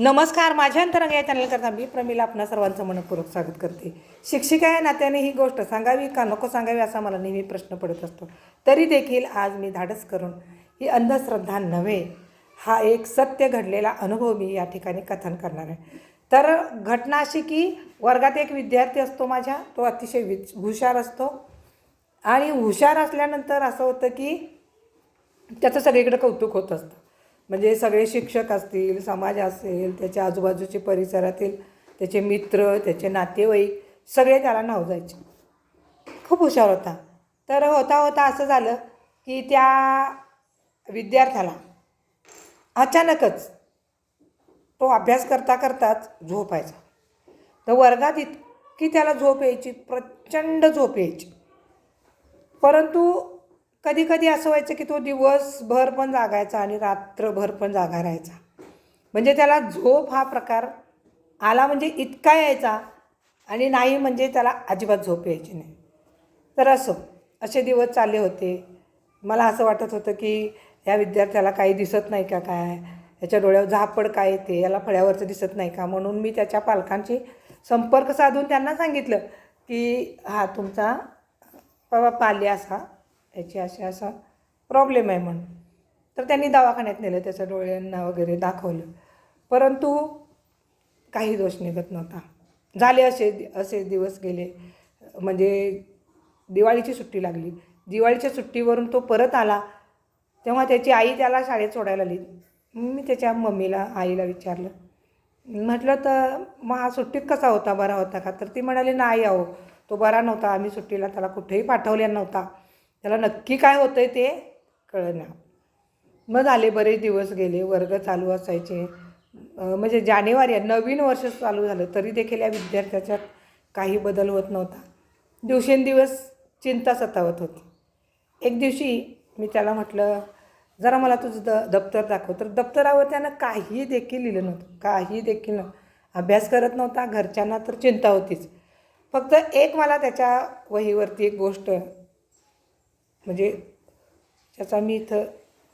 नमस्कार माझ्या अंतरंग या चॅनलकरता मी प्रमिला आपणा सर्वांचं मनपूर्वक स्वागत करते. शिक्षिका या नात्याने ही गोष्ट सांगावी का नको सांगावी असा मला नेहमी प्रश्न पडत असतो. तरी देखील आज मी धाडस करून ही अंधश्रद्धा नव्हे हा एक सत्य घडलेला अनुभव मी या ठिकाणी कथन करणार आहे. तर घटना अशी की वर्गात एक विद्यार्थी असतो माझ्या तो अतिशय वि हुशार असतो. आणि हुशार असल्यानंतर असं होतं की त्याचं सगळीकडे कौतुक होत असतं. म्हणजे सगळे शिक्षक असतील समाज असेल त्याच्या आजूबाजूचे परिसरातील त्याचे मित्र त्याचे नातेवाईक सगळे त्याला नाव जायचे. खूप हुशार होता. तर होता होता असं झालं की त्या विद्यार्थ्याला अचानकच तो अभ्यास करता करताच झोपायचा तर वर्गात इतकी त्याला झोप यायची प्रचंड झोप यायची. परंतु कधी कधी असं व्हायचं की तो दिवसभर पण जागायचा आणि रात्रभर पण जागा राहायचा. म्हणजे त्याला झोप हा प्रकार आला म्हणजे इतका यायचा आणि नाही म्हणजे त्याला अजिबात झोप यायची नाही. तर असं असे दिवस चालले होते. मला असं वाटत होतं की या विद्यार्थ्याला काही दिसत नाही का काय? याच्या डोळ्यावर झापड काय येते? याला फळ्यावरचं दिसत नाही का? म्हणून मी त्याच्या पालकांशी संपर्क साधून त्यांना सांगितलं की हा तुमचा बाबा पाले असा. त्याची अशी असा प्रॉब्लेम आहे म्हणून. तर त्यांनी दवाखान्यात नेलं त्याच्या डोळ्यांना वगैरे दाखवलं. परंतु काही दोष निघत नव्हता. झाले असे असे दिवस गेले. म्हणजे दिवाळीची सुट्टी लागली. दिवाळीच्या सुट्टीवरून तो परत आला. तेव्हा त्याची आई त्याला शाळेत सोडायला आली. मी त्याच्या मम्मीला आईला विचारलं. म्हटलं तर मग हा सुट्टीत कसा होता? बरा होता का? तर ती म्हणाली नाही आहो तो बरा नव्हता. आम्ही सुट्टीला त्याला कुठेही पाठवल्या नव्हता. त्याला नक्की काय होतं आहे ते कळना. मग झाले बरेच दिवस गेले वर्ग चालू असायचे. म्हणजे जानेवारी आहे, नवीन वर्ष चालू झालं तरी देखील या विद्यार्थ्याच्यात काही बदल होत नव्हता. दिवसेंदिवस चिंता सतावत होती. एक दिवशी मी त्याला म्हटलं जरा मला तुझं द दप्तर दाखव. तर दप्तरावर त्यानं काही देखील लिहिलं नव्हतं. काही देखील नव्हतं अभ्यास करत नव्हता घरच्यांना तर चिंता होतीच. फक्त एक मला त्याच्या वहीवरती एक गोष्ट म्हणजे त्याचा मी इथं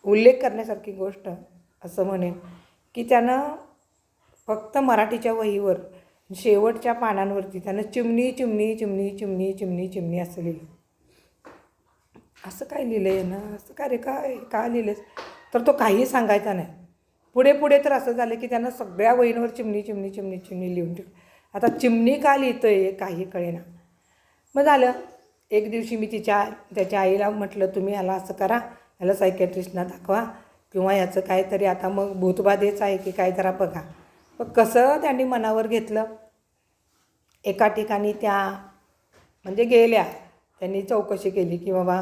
उल्लेख करण्यासारखी गोष्ट असं म्हणेन की त्यानं फक्त मराठीच्या वहीवर शेवटच्या पानांवरती त्यानं चिमणी चिमणी चिमणी चिमणी चिमणी चिमणी असं लिहिलं. असं काय लिहिलं आहे ना असं काय रे? काय? का लिहिलंस तर तो काही सांगायचा नाही. पुढे पुढे तर असं झालं की त्यानं सगळ्या वहींवर चिमणी चिमणी चिमणी चिमणी लिहून ठेवली. आता चिमणी का लिहितं आहे काही कळेना. मग झालं एक दिवशी मी तिच्या त्याच्या आईला म्हटलं तुम्ही याला असं करा याला सायकॅट्रिस्टना दाखवा किंवा याचं काहीतरी आता मग भूतबाधेच आहे की काय जरा बघा. मग कसं त्यांनी मनावर घेतलं? एका ठिकाणी त्या म्हणजे गेल्या त्यांनी चौकशी केली की बाबा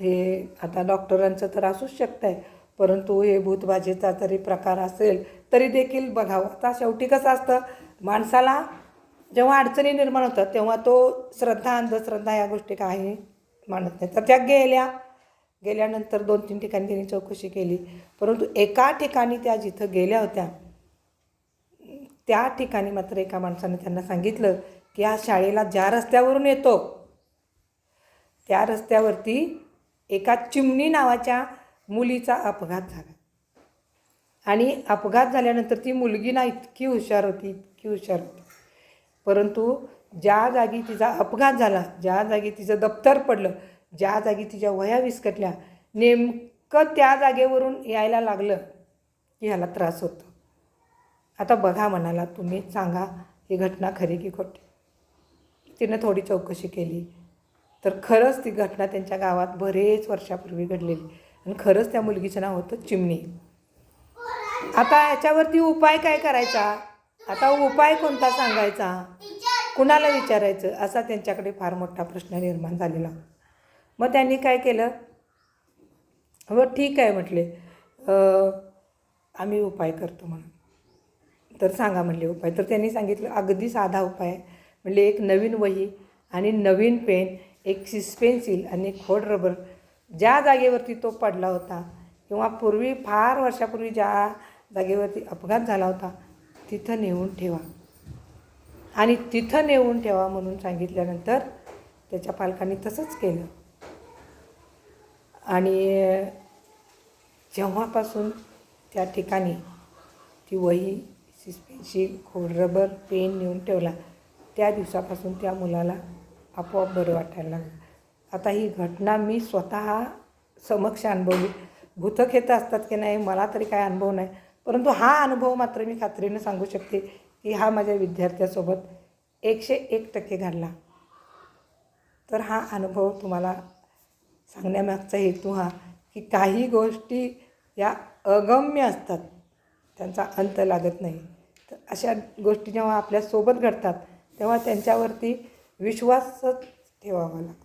हे आता डॉक्टरांचं तर असूच शकतं आहे परंतु हे भूतबाजेचा जरी प्रकार असेल तरी देखील बघावं. आता शेवटी कसं असतं? माणसाला जेव्हा अडचणी निर्माण होतात तेव्हा तो श्रद्धा अंधश्रद्धा या गोष्टी काही मानत नाही. तर त्या गेल्या गेल्यानंतर दोन तीन ठिकाणी त्यांनी चौकशी केली. परंतु एका ठिकाणी त्या जिथं गेल्या होत्या त्या ठिकाणी मात्र एका माणसाने त्यांना सांगितलं की या शाळेला ज्या रस्त्यावरून येतो त्या रस्त्यावरती एका चिमणी नावाच्या मुलीचा अपघात झाला. आणि अपघात झाल्यानंतर ती मुलगी ना इतकी हुशार होती इतकी हुशार होती. परंतु ज्या जागी तिचा अपघात झाला ज्या जागी तिचं दप्तर पडलं ज्या जागी तिच्या वह्या विस्कटल्या नेमकं त्या जागेवरून यायला लागलं की ह्याला त्रास होतो. आता बघा म्हणाला तुम्ही सांगा ही घटना खरी की खोटी? तिनं थोडी चौकशी केली. तर खरंच ती घटना त्यांच्या गावात बरेच वर्षापूर्वी घडलेली. आणि खरंच त्या मुलगीचं नाव होतं चिमणी. आता याच्यावरती उपाय काय करायचा? आता उपाय कोणता सांगायचा? कुणाला विचारायचं? असा त्यांच्याकडे फार मोठा प्रश्न निर्माण झालेला. मग त्यांनी काय केलं? हो ठीक आहे म्हटले. आम्ही उपाय करतो म्हणून. तर सांगा म्हणले उपाय. तर त्यांनी सांगितलं अगदी साधा उपाय म्हणजे एक नवीन वही आणि नवीन पेन एक सिस पेन्सिल आणि एक खोड रबर. ज्या जागेवरती तो पडला होता किंवा पूर्वी फार वर्षापूर्वी ज्या जागेवरती अपघात झाला होता तिथं नेऊन ठेवा. आणि तिथं नेऊन ठेवा म्हणून सांगितल्यानंतर त्याच्या पालकांनी तसंच केलं. आणि जेव्हापासून त्या ठिकाणी ती वही पेन्सिल खोड रबर पेन नेऊन ठेवला त्या दिवसापासून त्या मुलाला आपोआप बरं वाटायला लागलं. आता ही घटना मी स्वतः समक्ष अनुभवली. भूतखेतं असतात की नाही मला तरी काय अनुभव नाही. परंतु हा अनुभव मात्र मी खात्रीनं सांगू शकते की हा माझ्या विद्यार्थ्यासोबत एकशे एक टक्के घडला. तर हा अनुभव तुम्हाला सांगण्यामागचा हेतू हा की काही गोष्टी या अगम्य असतात. त्यांचा अंत लागत नाही. तर अशा गोष्टी जेव्हा आपल्यासोबत घडतात तेव्हा त्यांच्यावरती विश्वासच ठेवावा लागतो.